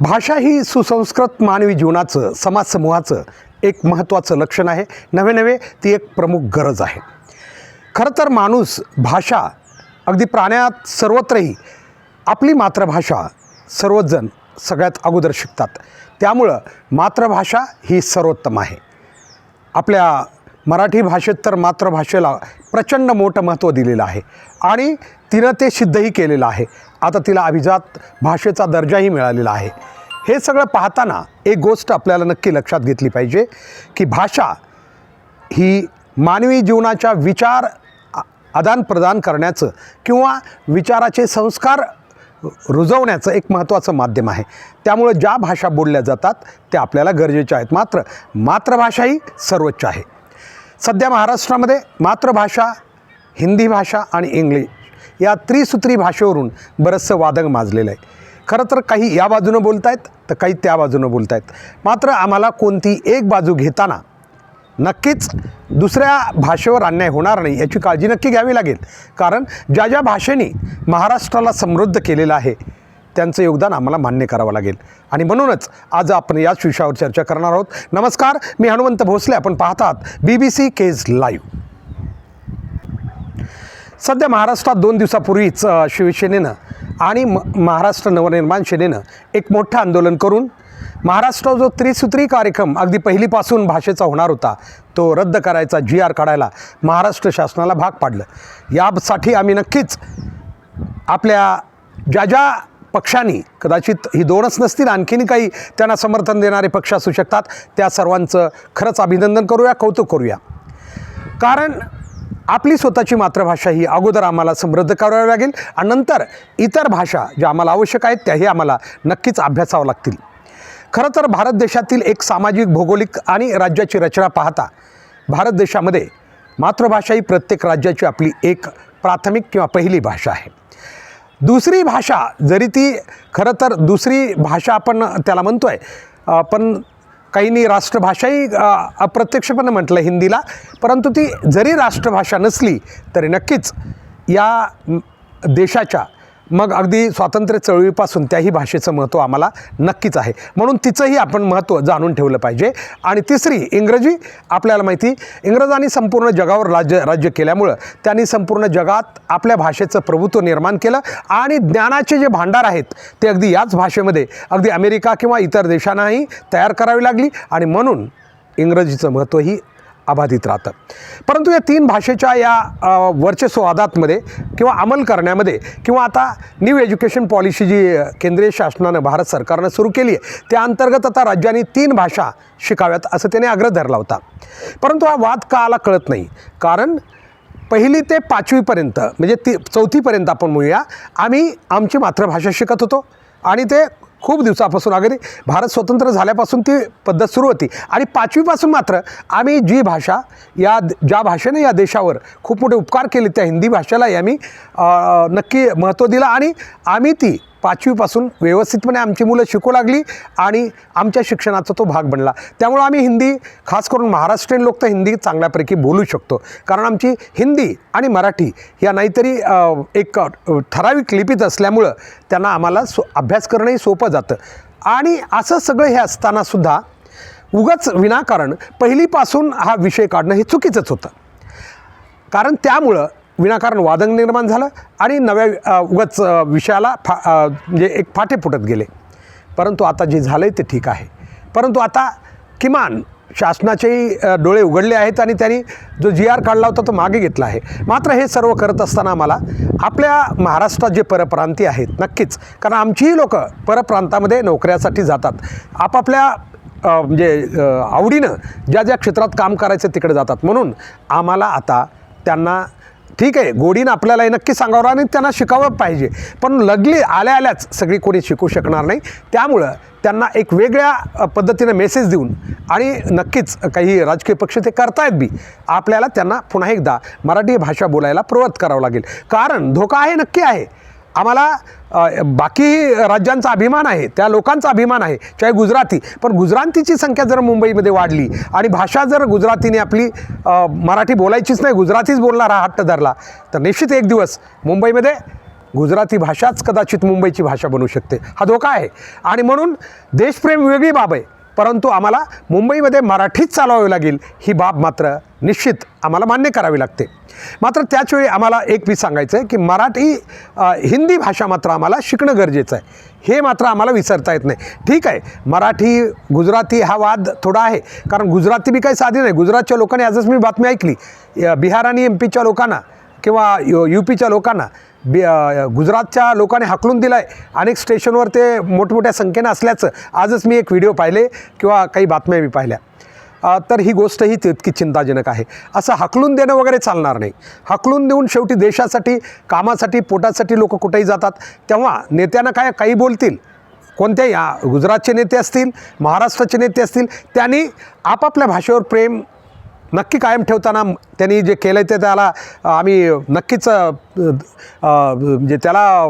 भाषा ही सुसंस्कृत मानवी जीवनाचं समाजसमूहाचं एक महत्त्वाचं लक्षण आहे. नवे नवे ती एक प्रमुख गरज आहे. खरं तर माणूस भाषा अगदी प्राण्यात सर्वत्रही आपली मातृभाषा सर्वजण सगळ्यात अगोदर शिकतात. त्यामुळं मातृभाषा ही सर्वोत्तम आहे. आपल्या मराठी भाषेत तर मातृभाषेला प्रचंड मोठं महत्त्व दिलेलं आहे. आणि तिनं ते सिद्धही केलेलं आहे. आता तिला अभिजात भाषेचा दर्जाही मिळालेला आहे. हे सगळं पाहताना एक गोष्ट आपल्याला नक्की लक्षात घेतली पाहिजे की भाषा ही मानवी जीवनाच्या विचार आ- आदानप्रदान करण्याचं किंवा विचाराचे संस्कार रुजवण्याचं एक महत्त्वाचं माध्यम आहे. त्यामुळं ज्या भाषा बोलल्या जातात त्या आपल्याला गरजेच्या आहेत. मात्र मातृभाषा ही सर्वोच्च आहे. सध्या महाराष्ट्रामध्ये मातृभाषा हिंदी भाषा आणि इंग्लिश या त्रिसूत्री भाषेवरून बरंचसं वादंग माजलेलं आहे. खरं तर काही या बाजूनं बोलत आहेत तर काही त्या बाजूनं बोलत आहेत मात्र आम्हाला कोणती एक बाजू घेताना नक्कीच दुसऱ्या भाषेवर अन्याय होणार नाही याची काळजी नक्की घ्यावी लागेल. कारण ज्या ज्या भाषेने महाराष्ट्राला समृद्ध केलेलं आहे त्यांचं योगदान आम्हाला मान्य करावं लागेल. आणि म्हणूनच आज आपण याच विषयावर चर्चा करणार आहोत. नमस्कार मी हनुमंत भोसले. आपण पाहतात B B C Kej live सध्या महाराष्ट्रात दोन दिवसापूर्वीच शिवसेनेनं आणि म महाराष्ट्र नवनिर्माण सेनेनं एक मोठं आंदोलन करून महाराष्ट्र जो त्रिसूत्री कार्यक्रम अगदी पहिलीपासून भाषेचा होणार होता तो रद्द करायचा जी आर काढायला महाराष्ट्र शासनाला भाग पाडलं. यासाठी आम्ही नक्कीच आपल्या ज्या ज्या पक्षांनी कदाचित ही दोनच नसतील आणखीन काही त्यांना समर्थन देणारे पक्ष असू शकतात त्या सर्वांचं खरंच अभिनंदन करूया कौतुक करूया. कारण आपली स्वतःची मातृभाषा ही अगोदर आम्हाला समृद्ध करावी लागेल आणि नंतर इतर भाषा ज्या आम्हाला आवश्यक आहेत त्याही आम्हाला नक्कीच अभ्यासावं लागतील. खरं तर भारत देशातील एक सामाजिक भौगोलिक आणि राज्याची रचना पाहता भारत देशामध्ये मातृभाषा ही प्रत्येक राज्याची आपली एक प्राथमिक किंवा पहिली भाषा आहे. दुसरी भाषा जरी ती खरं तर दुसरी भाषा आपण त्याला म्हणतो आहे पण काहींनी राष्ट्रभाषाही अप्रत्यक्षपणे म्हटलं हिंदीला. परंतु ती जरी राष्ट्रभाषा नसली तरी नक्कीच या देशाच्या मग अगदी स्वातंत्र्य चळवळीपासून त्याही भाषेचं महत्त्व आम्हाला नक्कीच आहे. म्हणून तिचंही आपण महत्त्व जाणून ठेवलं पाहिजे. आणि तिसरी इंग्रजी. आपल्याला माहिती इंग्रजांनी संपूर्ण जगावर राज्य राज्य केल्यामुळं त्यांनी संपूर्ण जगात आपल्या भाषेचं प्रभुत्व निर्माण केलं आणि ज्ञानाचे जे भांडार आहेत ते अगदी याच भाषेमध्ये अगदी अमेरिका किंवा इतर देशांनाही तयार करावी लागली. आणि म्हणून इंग्रजीचं महत्त्वही अबाधित राहतं परंतु या तीन भाषेच्या या वर्चस्ववादातमध्ये किंवा अंमल करण्यामध्ये किंवा आता न्यू एज्युकेशन पॉलिसी जी केंद्रीय शासनानं भारत सरकारनं सुरू केली आहे त्या अंतर्गत आता राज्यांनी तीन भाषा शिकाव्यात असं त्याने आग्रह धरला होता. परंतु हा वाद का आला कळत नाही. कारण पहिली ते पाचवीपर्यंत म्हणजे ती चौथीपर्यंत आपण म्हणूया आम्ही आमची मातृभाषा शिकत होतो आणि ते खूप दिवसापासून अगदी भारत स्वतंत्र झाल्यापासून ती पद्धत सुरू होती. आणि पाचवीपासून मात्र आम्ही जी भाषा या ज्या भाषेने या देशावर खूप मोठे उपकार केले त्या हिंदी भाषेलाही आम्ही नक्की महत्त्व दिलं आणि आम्ही ती पाचवीपासून व्यवस्थितपणे आमची मुलं शिकू लागली आणि आमच्या शिक्षणाचा तो भाग बनला. त्यामुळं आम्ही हिंदी खास करून महाराष्ट्रीयन लोक तर हिंदी चांगल्यापैकी बोलू शकतो. कारण आमची हिंदी आणि मराठी या नाहीतरी एक ठराविक लिपीत असल्यामुळं त्यांना आम्हाला सो अभ्यास करणंही सोपं जातं. आणि असं सगळं हे असतानासुद्धा उगाच विनाकारण पहिलीपासून हा विषय काढणं हे चुकीचंच होतं. कारण त्यामुळं विनाकारण वादंग निर्माण झालं आणि नव्या उगच उगाच विषयाला फा म्हणजे एक फाटे फुटत गेले. परंतु आता जे झालं आहे ते ठीक आहे. परंतु आता किमान शासनाचेही डोळे उघडले आहेत आणि त्यांनी जो जी आर काढला होता तो मागे घेतला आहे. मात्र हे सर्व करत असताना मला आपल्या महाराष्ट्रात जे परप्रांती आहेत नक्कीच. कारण आमचीही लोक परप्रांतामध्ये नोकऱ्यासाठी जातात. आपापल्या म्हणजे आवडीनं ज्या ज्या क्षेत्रात काम करायचं तिकडे जातात. म्हणून आम्हाला आता त्यांना ठीक आहे गोडीनं आपल्याला हे नक्की सांगावं आणि त्यांना शिकावं पाहिजे. पण लगली आल्या आल्याच सगळी कोणी शिकू शकणार नाही. त्यामुळं त्यांना एक वेगळ्या पद्धतीनं मेसेज देऊन आणि नक्कीच काही राजकीय पक्ष ते करतायत बी आपल्याला त्यांना पुन्हा एकदा मराठी भाषा बोलायला प्रवृत्त करावं लागेल. कारण धोका आहे नक्की आहे. आम्हाला बाकी राज्यांचा अभिमान आहे त्या लोकांचा अभिमान आहे चाहे गुजराती. पण गुजरातीची संख्या जर मुंबईमध्ये वाढली आणि भाषा जर गुजरातीने आपली मराठी बोलायचीच नाही गुजरातीच बोलणारा हट्ट धरला तर निश्चित एक दिवस मुंबईमध्ये गुजराती भाषाच कदाचित मुंबईची भाषा बनू शकते. हा धोका आहे. आणि म्हणून देशप्रेम वेगळी बाब आहे. परंतु आम्हाला मुंबईमध्ये मराठीच चालवावी लागेल ही बाब मात्र निश्चित आम्हाला मान्य करावी लागते. मात्र त्याचवेळी आम्हाला एक मी सांगायचं आहे की मराठी हिंदी भाषा मात्र आम्हाला शिकणं गरजेचं आहे. हे मात्र आम्हाला विसरता येत नाही. ठीक आहे मराठी गुजराती हा वाद थोडा आहे. कारण गुजराती बी काही साधी नाही. गुजरातच्या लोकांनी आजच मी बातमी ऐकली. बिहार आणि एम पीच्या लोकांना किंवा यू यू पीच्या लोकांना बि गुजरातच्या लोकांनी हाकलून दिलं आहे अनेक स्टेशनवर ते मोठमोठ्या संख्येनं असल्याचं आजच मी एक व्हिडिओ पाहिले किंवा काही बातम्या मी पाहिल्या. तर ही गोष्ट ही तितकी चिंताजनक आहे. असं हकलून देणं वगैरे चालणार नाही. हकलून देऊन शेवटी देशासाठी कामासाठी पोटासाठी लोक कुठेही जातात. तेव्हा नेत्यांना काय काही बोलतील? कोणत्याही गुजरातचे नेते असतील महाराष्ट्राचे नेते असतील त्यांनी आपापल्या भाषेवर प्रेम नक्की कायम ठेवताना त्यांनी जे केलं ते त्याला आम्ही नक्कीच म्हणजे त्याला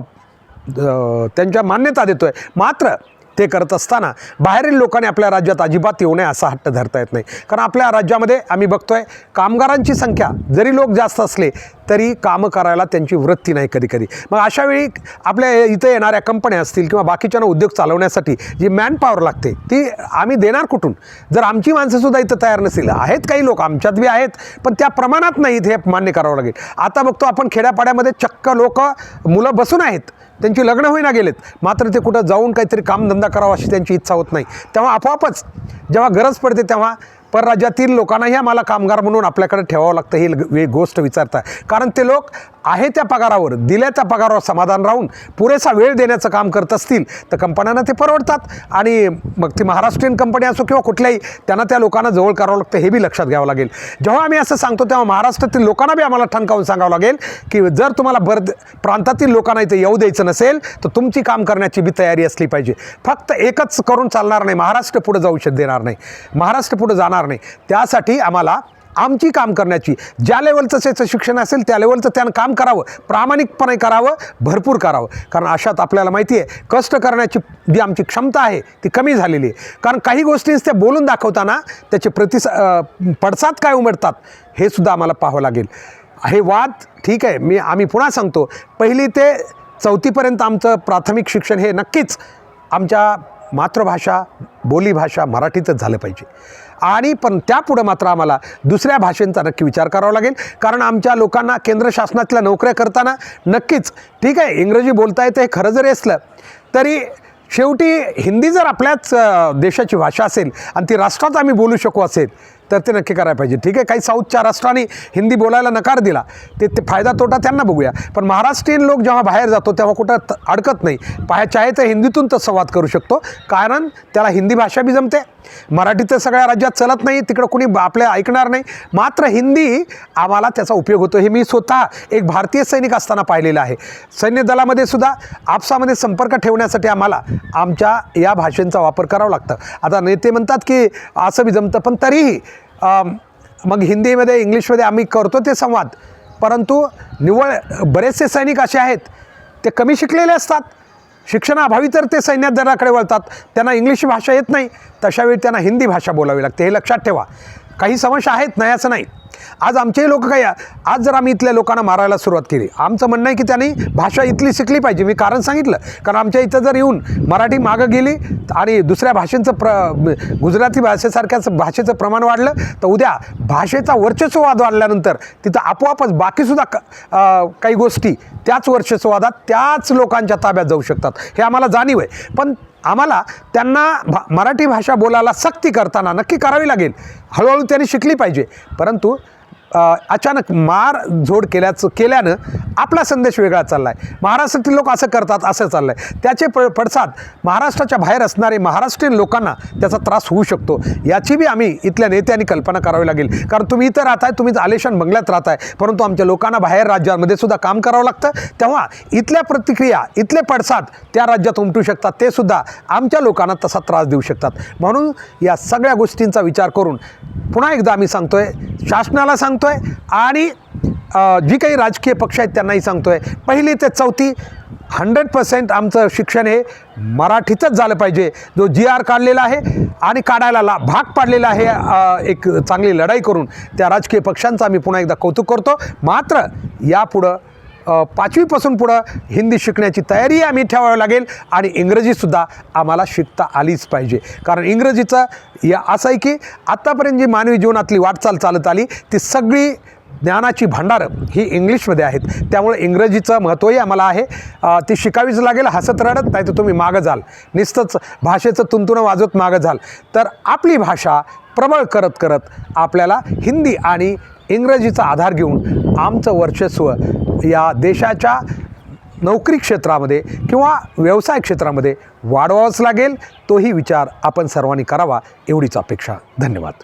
त्यांच्या मान्यता देतो आहे मात्र ते करत असताना बाहेरील लोकांनी आपल्या राज्यात अजिबात येऊ नये असा हट्ट धरता येत नाही. कारण आपल्या राज्यामध्ये आम्ही बघतोय कामगारांची संख्या जरी लोक जास्त असले तरी कामं करायला त्यांची वृत्ती नाही कधी कधी मग अशावेळी आपल्या इथं येणाऱ्या कंपन्या असतील किंवा बाकीच्यांना उद्योग चालवण्यासाठी जी मॅनपॉवर लागते ती आम्ही देणार कुठून? जर आमची माणसंसुद्धा इथं तयार नसेल आहेत काही लोक आमच्यात बी आहेत पण त्या प्रमाणात नाहीत हे मान्य करावं लागेल. आता बघतो आपण खेड्यापाड्यामध्ये चक्क लोक मुलं बसून आहेत. त्यांची लग्न होईना गेलेत. मात्र ते कुठं जाऊन काहीतरी कामधंदा करावा अशी त्यांची इच्छा होत नाही. तेव्हा आपोआपच जेव्हा गरज पडते तेव्हा परराज्यातील लोकांनाही आम्हाला कामगार म्हणून आपल्याकडे ठेवावं लागतं ही वे गोष्ट विचारता कारण ते लोक आहे त्या पगारावर दिल्या त्या पगारावर समाधान राहून पुरेसा वेळ देण्याचं काम करत असतील तर कंपन्यांना ते परवडतात. आणि मग ती महाराष्ट्रीयन कंपनी असो किंवा कुठल्याही त्यांना त्या लोकांना जवळ करावं लागतं हे बी लक्षात घ्यावं लागेल. जेव्हा आम्ही असं सांगतो तेव्हा महाराष्ट्रातील लोकांना बी आम्हाला ठणकावून सांगावं लागेल की जर तुम्हाला बर प्रांतातील लोकांना इथे येऊ द्यायचं नसेल तर तुमची काम करण्याची बी तयारी असली पाहिजे. फक्त एकच करून चालणार नाही महाराष्ट्र पुढे जाऊ देणार नाही. महाराष्ट्र पुढे जाणार नाही. त्यासाठी आम्हाला आमची काम करण्याची ज्या लेवलचं त्याचं शिक्षण असेल त्या लेवलचं त्यानं काम करावं प्रामाणिकपणे करावं भरपूर करावं. कारण अशात आपल्याला माहिती आहे कष्ट करण्याची जी आमची क्षमता आहे ती कमी झालेली आहे. कारण काही गोष्टींच ते बोलून दाखवताना त्याचे प्रतिस पडसाद काय उमटतात हे सुद्धा आम्हाला पाहावं लागेल. हे वाद ठीक आहे मी आम्ही पुन्हा सांगतो पहिली ते चौथीपर्यंत आमचं प्राथमिक शिक्षण हे नक्कीच आमच्या मातृभाषा बोलीभाषा मराठीतच झालं पाहिजे. आणि पण त्यापुढं मात्र आम्हाला दुसऱ्या भाषेंचा नक्की विचार करावा लागेल. कारण आमच्या लोकांना केंद्र शासनातल्या नोकऱ्या करताना नक्कीच ठीक आहे इंग्रजी बोलता येतं हे खरं जरी असलं तरी शेवटी हिंदी जर आपल्याच देशाची भाषा असेल आणि ती राष्ट्रात आम्ही बोलू शकू असेल तर ते नक्की करायला पाहिजे. ठीक आहे? काही साऊथच्या राष्ट्रांनी हिंदी बोलायला नकार दिला. ते ते फायदा तोटा त्यांना बघूया. पण महाराष्ट्रीयन लोक जेव्हा बाहेर जातो तेव्हा कुठं अडकत नाही. पाह्या चाहे तर हिंदीतून तर संवाद करू शकतो. कारण त्याला हिंदी भाषा बी जमते. मराठी तर सगळ्या राज्यात चलत नाही. तिकडं कुणी ब- आपल्या ऐकणार नाही. मात्र हिंदी आम्हाला त्याचा उपयोग होतो. हे मी स्वतः एक भारतीय सैनिक असताना पाहिलेलं आहे. सैन्य दलामध्ये सुद्धा आपसामध्ये संपर्क ठेवण्यासाठी आम्हाला आमच्या या भाषेंचा वापर करावा लागतं. आता नेते म्हणतात की असं बी जमतं पण तरीही मग हिंदीमध्ये इंग्लिशमध्ये आम्ही करतो ते संवाद. परंतु निव्वळ बरेचसे सैनिक असे आहेत ते कमी शिकलेले असतात. शिक्षणाअभावी तर ते सैन्यात दलाकडे वळतात. त्यांना इंग्लिश भाषा येत नाही. तशावेळी त्यांना हिंदी भाषा बोलावी लागते. हे लक्षात ठेवा. काही समस्या आहेत नाही असं नाही. आज आमचेही लोक काय आज जर आम्ही इथल्या लोकांना मारायला सुरुवात केली आमचं म्हणणं आहे की त्यांनी भाषा इथली शिकली पाहिजे. मी कारण सांगितलं कारण आमच्या इथं जर येऊन मराठी मागं गेली आणि दुसऱ्या भाषेचं प्र गुजराती भाषेसारख्याच भाषेचं प्रमाण वाढलं तर उद्या भाषेचा वर्चस्ववाद वाढल्यानंतर तिथं आपोआपच बाकीसुद्धा क काही गोष्टी त्याच वर्चस्ववादात त्याच लोकांच्या ताब्यात जाऊ शकतात. हे आम्हाला जाणीव आहे. पण आम्हाला त्यांना भा मराठी भाषा बोलायला सक्ती करताना नक्की करावी लागेल. हळूहळू त्यांनी शिकली पाहिजे. परंतु अचानक मार झोड केल्याचं केल्यानं आपला संदेश वेगळा चालला आहे महाराष्ट्रातील लोक असं करतात असं चाललं आहे त्याचे प पडसाद महाराष्ट्राच्या बाहेर असणारे महाराष्ट्रीयन लोकांना त्याचा त्रास होऊ शकतो. याची बी आम्ही इथल्या नेत्यांनी कल्पना करावी लागेल. कारण तुम्ही इथं राहताय तुम्ही आलेशान बंगल्यात राहताय. परंतु आमच्या लोकांना बाहेर राज्यांमध्ये सुद्धा काम करावं लागतं. तेव्हा इथल्या प्रतिक्रिया इथले पडसाद त्या राज्यात उमटू शकतात. ते सुद्धा आमच्या लोकांना तसा त्रास देऊ शकतात. म्हणून या सगळ्या गोष्टींचा विचार करून पुन्हा एकदा आम्ही सांगतोय शासनाला सांगतो सांगतोय. आणि जी काही राजकीय पक्ष आहेत त्यांनाही सांगतो आहे पहिली ते चौथी हंड्रेड पर्सेंट आमचं शिक्षण हे मराठीतच झालं पाहिजे. जो जी आर काढलेला आहे आणि काढायला ला भाग पाडलेला आहे एक चांगली लढाई करून त्या राजकीय पक्षांचं आम्ही पुन्हा एकदा कौतुक करतो. मात्र यापुढं पाचवीपासून पुढं हिंदी शिकण्याची तयारी आम्ही ठेवावी लागेल आणि इंग्रजीसुद्धा आम्हाला शिकता आलीच पाहिजे. कारण इंग्रजीचं या असं आहे की आत्तापर्यंत जी मानवी जीवनातली वाटचाल चालत आली ती सगळी ज्ञानाची भांडारं ही इंग्लिशमध्ये आहेत. त्यामुळे इंग्रजीचं महत्त्वही आम्हाला आहे. ती शिकावीच लागेल हसत रडत नाही तर तुम्ही मागं जाल. नुसतंच भाषेचं तुंतुणं वाजवत मागं जाल. तर आपली भाषा प्रबळ करत करत आपल्याला हिंदी आणि इंग्रजीचा आधार घेऊन आमचं वर्चस्व या देशाच्या नोकरी क्षेत्रामध्ये किंवा व्यवसाय क्षेत्रामध्ये वाढवावाच लागेल तोही विचार आपण सर्वांनी करावा एवढीच अपेक्षा. धन्यवाद.